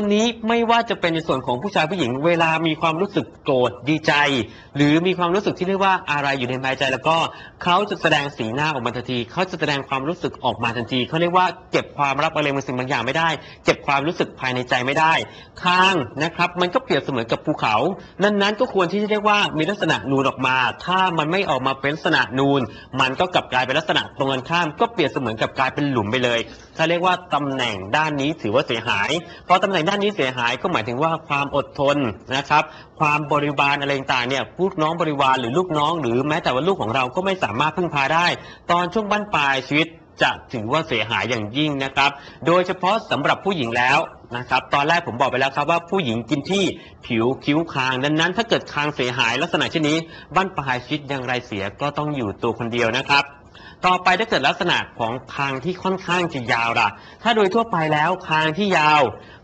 วันนี้ไม่ว่าจะเป็นในส่วนของผู้ชายผู้หญิงเวลามีความรู้สึกโกรธดีใจ หรือมีความรู้สึกที่เรียกว่าอะไรอยู่ในภายใจ แล้วก็เขาจะแสดงสีหน้าออกมาทันทีเขาจะแสดงความรู้สึกออกมาทันทีเขาเรียกว่าเก็บความรักอะไรบางสิ่งบางอย่างไม่ได้ เก็บความรู้สึกภายในใจไม่ได้ข้างนะครับ มันก็เปรียบเสมือนกับภูเขา นั้นๆ ก็ควรที่จะเรียกว่ามีลักษณะนูนออกมา ถ้ามันไม่ออกมาเป็นลักษณะนูน มันก็กลับกลายเป็นลักษณะตรงกันข้าม ก็เปรียบเสมือนกับกลายเป็นหลุมไปเลย ถ้าเรียกว่าตำแหน่งด้านนี้ถือว่าเสียหาย เพอตำแหน่งด้านนี้เสียหายก็หมายถึงว่าความอดทนนะครับ ความบริวารอะไรต่างเนี่ยลูกน้องบริวารหรือลูกน้อง หรือแม้แต่ว่าลูกของเราก็ไม่สามารถพึ่งพาได้ ตอนช่วงบั้นปลายชีวิตจะถือว่าเสียหายอย่างยิ่งนะครับ โดยเฉพาะสำหรับผู้หญิงแล้วนะครับ ตอนแรกผมบอกไปแล้วครับว่าผู้หญิงกินที่ผิวคิ้วคางดังนั้น ถ้าเกิดคางเสียหายลักษณะเช่นนี้บั้นปลายชีวิตอย่างไรเสียก็ต้องอยู่ตัวคนเดียวนะครับ ต่อไปถ้าเกิดลักษณะของคางที่ค่อนข้างจะยาวล่ะ ถ้าโดยทั่วไปแล้วคางที่ยาว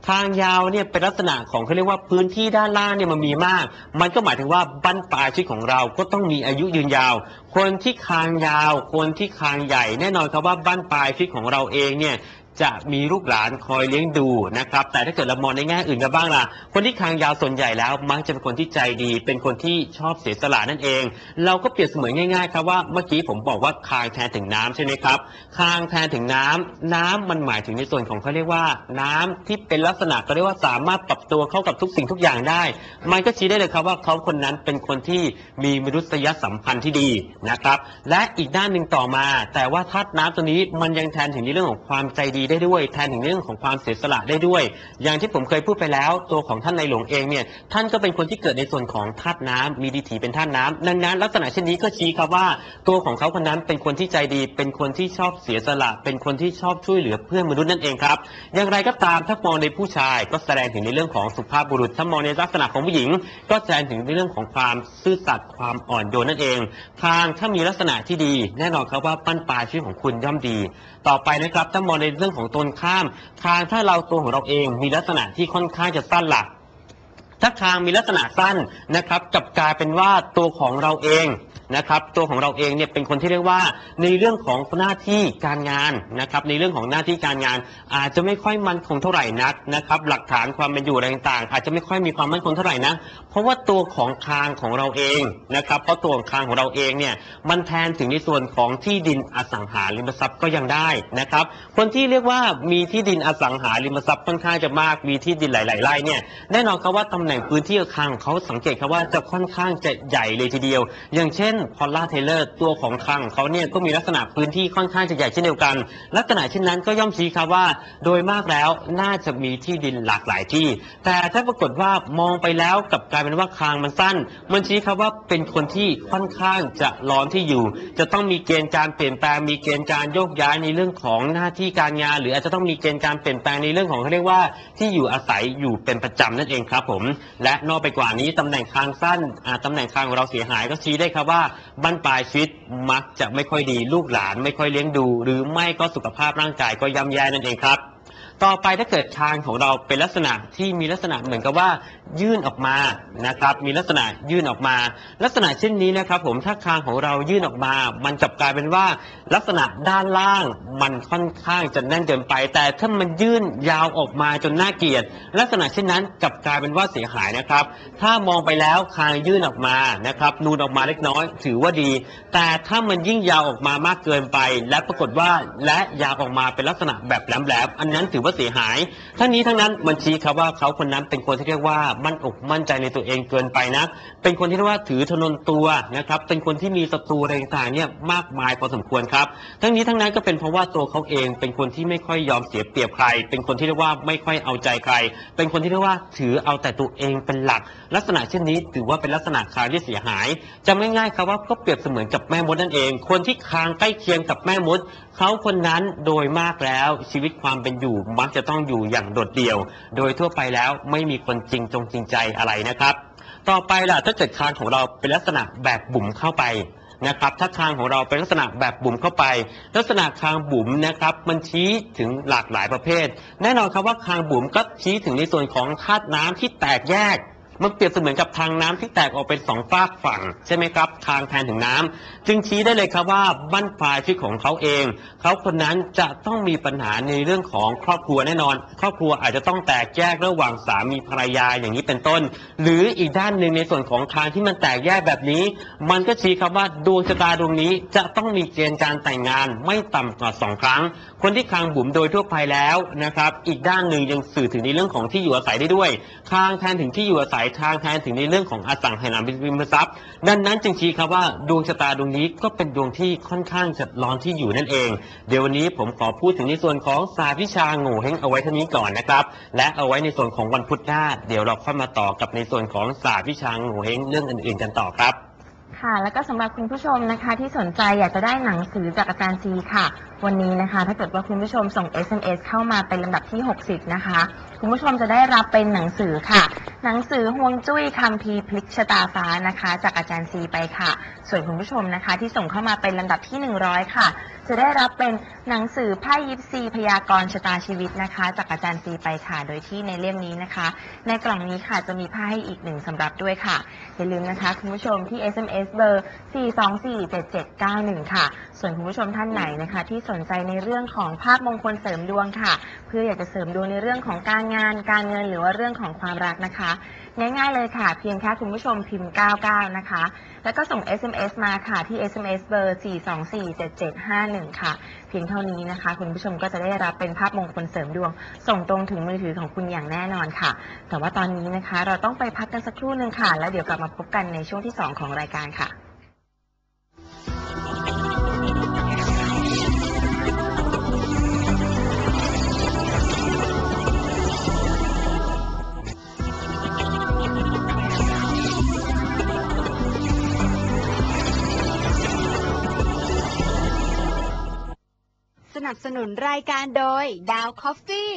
คางยาวเนี่ยเป็นลักษณะของเขาเรียกว่าพื้นที่ด้านล่างเนี่ยมันมีมาก มันก็หมายถึงว่าบั้นปลายชีวิตของเราก็ต้องมีอายุยืนยาว คนที่คางยาว คนที่คางใหญ่ แน่นอนครับว่าบั้นปลายชีวิตของเราเองเนี่ย จะมีลูกหลานคอยเลี้ยงดูนะครับ แต่ถ้าเกิดเรามองในแง่อื่นกันบ้างล่ะ คนที่คางยาวส่วนใหญ่แล้วมักจะเป็นคนที่ใจดี เป็นคนที่ชอบเสียสละนั่นเอง เราก็เปรียบเสมือนง่ายๆครับว่าเมื่อกี้ผมบอกว่าคางแทนถึงน้ำใช่ไหมครับ คางแทนถึงน้ำน้ำมันหมายถึงในส่วนของเขาเรียกว่า น้ำที่เป็นลักษณะเขาเรียกว่าสามารถปรับตัวเข้ากับทุกสิ่งทุกอย่างได้ มันก็ชี้ได้เลยครับว่าเขาคนนั้นเป็นคนที่มีมนุษยสัมพันธ์ที่ดีนะครับ และอีกด้านหนึ่งต่อมา แต่ว่าธาตุน้ำตัวนี้มันยังแทนถึงในเรื่องของความใจดีได้ด้วยแทนถึงเรื่องของความเสียสละได้ด้วย อย่างที่ผมเคยพูดไปแล้ว ตัวของท่านในหลวงเองเนี่ยท่านก็เป็นคนที่เกิดในส่วนของธาตุน้ำมีดีถีเป็นธาตุน้ำดังนั้นลักษณะเช่นนี้ก็ชี้ครับว่า ตัวของเขาคนนั้นเป็นคนที่ใจดี เป็นคนที่ชอบเสียสละ เป็นคนที่ชอบช่วยเหลือเพื่อนมนุษย์นั่นเองครับ อย่างไรก็ตามถ้ามองในผู้ชายก็แสดงถึงในเรื่องของสุภาพบุรุษถ้ามองในลักษณะของผู้หญิง ก็แสดงถึงในเรื่องของความซื่อสัตย์ความอ่อนโยนนั่นเอง ทางถ้ามีลักษณะที่ดี แน่นอนครับว่าปั้นปลายชีวิตของคุณย่อมดี ต่อไปนะครับถ้ามองในเรื่องของตนข้ามทางถ้าเราตัวของเราเองมีลักษณะที่ค่อนข้างจะสั้นหลักถ้าคางมีลักษณะสั้นนะครับกับกลายเป็นว่าตัวของเราเอง นะครับตัวของเราเองเนี่ยเป็นคนที่เรียกว่าในเรื่องของหน้าที่การงานนะครับในเรื่องของหน้าที่การงาน อาจจะไม่ค่อยมั่นคงเท่าไหร่นักนะครับหลักฐานความเป็นอยู่อะไรต่างๆ อาจจะไม่ค่อยมีความมั่นคงเท่าไหร่นะเพราะว่าตัวของคางของเราเองนะครับเพราะตัวของคางของเราเองเนี่ยมันแทนถึงในส่วนของที่ดินอสังหาริมทรัพย์ก็ยังได้นะครับคนที่เรียกว่ามีที่ดินอสังหาริมทรัพย์ค่อนข้างจะมากมีที่ดินหลายๆไร่เนี่ยแน่นอนครับว่าตำแหน่งพื้นที่คางของเขาสังเกตครับว่าจะค่อนข้างจะใหญ่เลยทีเดียว อย่างเช่นพอลล่าเทเลอร์ตัวของคางของเขาเนี่ยก็มีลักษณะพื้นที่ค่อนข้างจะใหญ่เช่นเดียวกัน ลักษณะเช่นนั้นก็ย่อมชี้ครับว่า โดยมากแล้วน่าจะมีที่ดินหลากหลายที่ แต่ถ้าปรากฏว่ามองไปแล้วกับกลายเป็นว่าคางมันสั้น มันชี้ครับว่าเป็นคนที่ค่อนข้างจะร้อนที่อยู่ จะต้องมีเกณฑ์การเปลี่ยนแปลงมีเกณฑ์การโยกย้ายในเรื่องของหน้าที่การงาน หรืออาจจะต้องมีเกณฑ์การเปลี่ยนแปลงในเรื่องของเขาเรียกว่าที่อยู่อาศัยอยู่เป็นประจำนั่นเองครับผม และนอกไปกว่านี้ตำแหน่งคางสั้นตำแหน่งคางของเราเสียหายก็ชี้ได้ครับว่าบั้นปลายชีวิตมักจะไม่ค่อยดีลูกหลานไม่ค่อยเลี้ยงดู หรือไม่ก็สุขภาพร่างกายก็ย่ำแย่นั่นเองครับ ต่อไปถ้าเกิดคางของเราเป็นลักษณะที่มีลักษณะเหมือนกับว่ายื่นออกมานะครับมีลักษณะยื่นออกมา ลักษณะเช่นนี้นะครับ ผมถ้าคางของเรายื่นออกมา มันกลับกลายเป็นว่าลักษณะด้านล่างมันค่อนข้างจะแน่นเกินไป แต่ถ้ามันยื่นยาวออกมาจนน่าเกลียด ลักษณะเช่นนั้นกลับกลายเป็นว่าเสียหายนะครับ ถ้ามองไปแล้วคางยื่นออกมานะครับนูนออกมาเล็กน้อย ถือว่าดี แต่ถ้ามันยิ่งยาวออกมามากเกินไป และปรากฏว่าและยาวออกมาเป็นลักษณะแบบแหลมๆอันนั้นถืออว่าเสียหาย ทั้งนี้ทั้งนั้นมันชี้ครับว่าเขาคนนั้นเป็นคนที่เรียกว่ามั่นอกมั่นใจในตัวเองเกินไปนะเป็นคนที่เรียกว่าถือทนนตัวนะครับเป็นคนที่มีศัตรูอะไรต่างๆเนี่ยมากมายพอสมควรครับ ทั้งนี้ทั้งนั้นก็เป็นเพราะว่าตัวเขาเองเป็นคนที่ไม่ค่อยยอมเสียเปรียบใคร เป็นคนที่เรียกว่าไม่ค่อยเอาใจใคร เป็นคนที่เรียกว่าถือเอาแต่ตัวเองเป็นหลัก ลักษณะเช่นนี้ถือว่าเป็นลักษณะคางที่เสียหายจำง่ายๆครับว่าก็เปรียบเสมือนกับแม่มดนั่นเอง คนที่คางใกล้เคียงกับแม่มดเขาคนนั้นโดยมากแล้วชีวิตความเป็นอยู่มักจะต้องอยู่อย่างโดดเดี่ยว โดยทั่วไปแล้วไม่มีคนจริงจงจริงใจอะไรนะครับ ต่อไปล่ะถ้าเกิดคางของเราเป็นลักษณะแบบบุ๋มเข้าไปนะครับถ้าคางของเราเป็นลักษณะแบบบุ๋มเข้าไป ลักษณะคางบุ๋มนะครับมันชี้ถึงหลากหลายประเภท แน่นอนครับว่าคางบุ๋มก็ชี้ถึงในส่วนของธาตุน้ำที่แตกแยก มันเปรียบเสมือนกับทางน้ำที่แตกออกเป็นสองฝากฝั่งใช่ไหมครับ ทางแทนถึงน้ำจึงชี้ได้เลยครับว่าบ้านปลายชีวิตของเขาเอง เขาคนนั้นจะต้องมีปัญหาในเรื่องของครอบครัวแน่นอน ครอบครัวอาจจะต้องแตกแยกระหว่างสามีภรรยาอย่างนี้เป็นต้น หรืออีกด้านหนึ่งในส่วนของทางที่มันแตกแยกแบบนี้ มันก็ชี้ครับว่าดวงชะตาดวงนี้จะต้องมีเกณฑ์การแต่งงานไม่ต่ำกว่าสองครั้ง คนที่คางบุ๋มโดยทั่วไปแล้วนะครับ อีกด้านหนึ่งยังสื่อถึงในเรื่องของที่อยู่อาศัยได้ด้วยทางแทนถึงที่อยู่อาศัยายทางแทนถึงในเรื่องของอสังหาริมทรัพย์ดังนั้นจึงชี้ครับว่าดวงชะตาดวงนี้ก็เป็นดวงที่ค่อนข้างจะร้อนที่อยู่นั่นเอง เดี๋ยววันนี้ผมขอพูดถึงในส่วนของศาสตร์วิชาโง่เฮงเอาไว้เท่านี้ก่อนนะครับและเอาไว้ในส่วนของวันพุธหน้า เดี๋ยวเราค่อยมาต่อกับในส่วนของศาสตร์วิชาโง่เฮงเรื่องอื่นๆกันต่อครับค่ะแล้วก็สำหรับคุณผู้ชมนะคะ ที่สนใจอยากจะได้หนังสือจากอาจารย์ซีค่ะ วันนี้นะคะ ถ้าเกิดว่าคุณผู้ชมส่ง SMS เข้ามาเป็นลำดับที่ 60 นะคะ คุณผู้ชมจะได้รับเป็นหนังสือค่ะ หนังสือฮวงจุ้ยคำพีพลิกชะตาฟ้านะคะ จากอาจารย์ซีไปค่ะ ส่วนคุณผู้ชมนะคะ ที่ส่งเข้ามาเป็นลำดับที่ 100 ค่ะ จะได้รับเป็นหนังสือไพ่ยิปซีพยากรณ์ชะตาชีวิตนะคะ จากอาจารย์ซีไปค่ะ โดยที่ในเล่มนี้นะคะ ในกล่องนี้ค่ะจะมีไพ่ให้อีกหนึ่งสำหรับด้วยค่ะ อย่าลืมนะคะ คุณผู้ชมที่ SMS เบอร์ 4247791 ค่ะ ส่วนคุณผู้ชมท่านไหนนะคะ ที่สนใจในเรื่องของภาพมงคลเสริมดวงค่ะ เพื่ออยากจะเสริมดวงในเรื่องของการงานการเงินหรือว่าเรื่องของความรักนะคะ ง่ายๆเลยค่ะ เพียงแค่คุณผู้ชมพิมพ์ 99 นะคะ แล้วก็ส่ง SMS มาค่ะที่ SMS เบอร์ 4247751 ค่ะ เพียงเท่านี้นะคะ คุณผู้ชมก็จะได้รับเป็นภาพมงคลเสริมดวง ส่งตรงถึงมือถือของคุณอย่างแน่นอนค่ะ แต่ว่าตอนนี้นะคะ เราต้องไปพักกันสักครู่หนึ่งค่ะ แล้วเดี๋ยวกลับมาพบกันในช่วงที่ 2 ของรายการค่ะ บสนุนรายการโดยดาวคอฟฟี่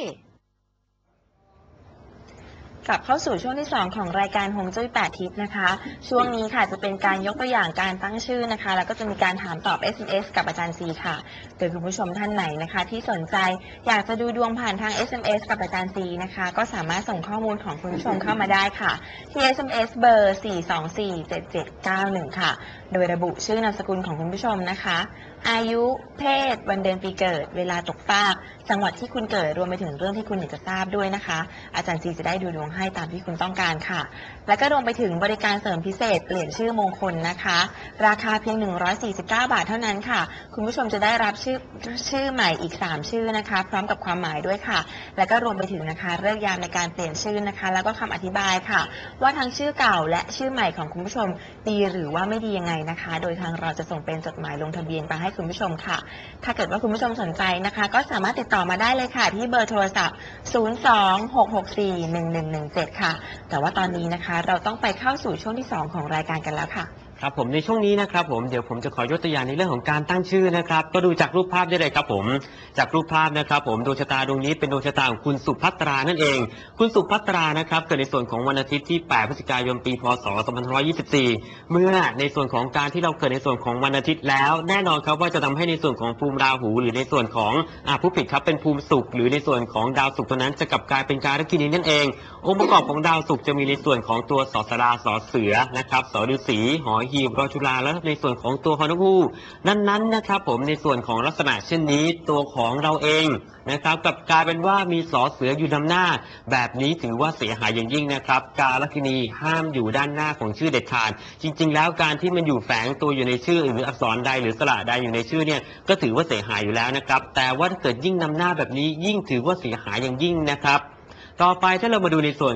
กลับเข้าสู่ช่วงที่ 2 ของรายการฮวงจุ้ยแปดทิศนะคะ ช่วงนี้ค่ะจะเป็นการยกตัวอย่างการตั้งชื่อนะคะ แล้วก็จะมีการถามตอบ SMS กับอาจารย์ซีค่ะ โดยคุณผู้ชมท่านไหนนะคะ ที่สนใจอยากจะดูดวงผ่านทาง SMS กับอาจารย์ซีนะคะ ก็สามารถส่งข้อมูลของคุณผู้ชมเข้ามาได้ค่ะ ที่ SMS เบอร์ 4247791 ค่ะ โดยระบุชื่อนามสกุลของคุณผู้ชมนะคะ อายุเพศ วันเดือนปีเกิด เวลาตกฟาก จังหวัดที่คุณเกิดรวมไปถึงเรื่องที่คุณอยากจะทราบด้วยนะคะ อาจารย์ซีจะได้ดูดวงให้ตามที่คุณต้องการค่ะ และก็รวมไปถึงบริการเสริมพิเศษเปลี่ยนชื่อมงคลนะคะ ราคาเพียง 149 บาทเท่านั้นค่ะ คุณผู้ชมจะได้รับชื่อชื่อใหม่อีก 3 ชื่อนะคะ พร้อมกับความหมายด้วยค่ะ และก็รวมไปถึงนะคะเลิกษ์ยามในการเปลี่ยนชื่อนะคะ แล้วก็คำอธิบายค่ะ ว่าทั้งชื่อเก่าและชื่อใหม่ของคุณผู้ชมดีหรือว่าไม่ดียังไงนะคะ โดยทางเราจะส่งเป็นจดหมายลงทะเบียนไปให้คุณผู้ชมค่ะ ถ้าเกิดว่าคุณผู้ชมสนใจนะคะ ก็สามารถติดต่อ่อมาได้เลยค่ะ ที่เบอร์โทรศัพท์ 026641117 ค่ะ แต่ว่าตอนนี้นะคะ เราต้องไปเข้าสู่ช่วงที่ 2 ของรายการกันแล้วค่ะ ครับผมในช่วงนี้นะครับผมเดี๋ยวผมจะขอยกตัวอย่างในเรื่องของการตั้งชื่อนะครับ ก็ดูจากรูปภาพได้เลยครับผม จากรูปภาพนะครับ ผมดวงชะตาดวงนี้เป็นดวงชะตาของคุณสุภัตรานั่นเอง คุณสุภัตรานะครับเกิดในส่วนของวันอาทิตย์ที่ 8 พฤศจิกายนปี พศ 2524 เมื่อในส่วนของการที่เราเกิดในส่วนของวันอาทิตย์แล้ว แน่นอนครับว่าจะทำให้ในส่วนของภูมิราหู หรือในส่วนของอ่าผู้ผิดครับเป็นภูมิสุขหรือในส่วนของดาวศุกร์ตัวนั้นจะกลับกลายเป็นการกินีนั่นเององค์ประกอบของดาวศุกร์จะมีในส่วนของตัวสอสราสอเสือนะครับสอฤาษีหอหีบรอจุฬาและในส่วนของตัวฮอนุกูนั้นๆนะครับผมในส่วนของลักษณะเช่นนี้ตัวของเราเองนะครับกับกลายเป็นว่ามีสอเสืออยู่นำหน้า แบบนี้ถือว่าเสียหายอย่างยิ่งนะครับ การลักินีห้ามอยู่ด้านหน้าของชื่อเด็ดขาด จริง ๆ แล้วการที่มันอยู่แฝงตัวอยู่ในชื่อหรืออักษรใดหรือสระใดอยู่ในชื่อเนี่ยก็ถือว่าเสียหายอยู่แล้วนะครับ แต่ว่าถ้าเกิดยิ่งนำหน้าแบบนี้ยิ่งถือว่าเสียหายอย่างยิ่งนะครับ ต่อไปถ้าเรามาดูในส่วน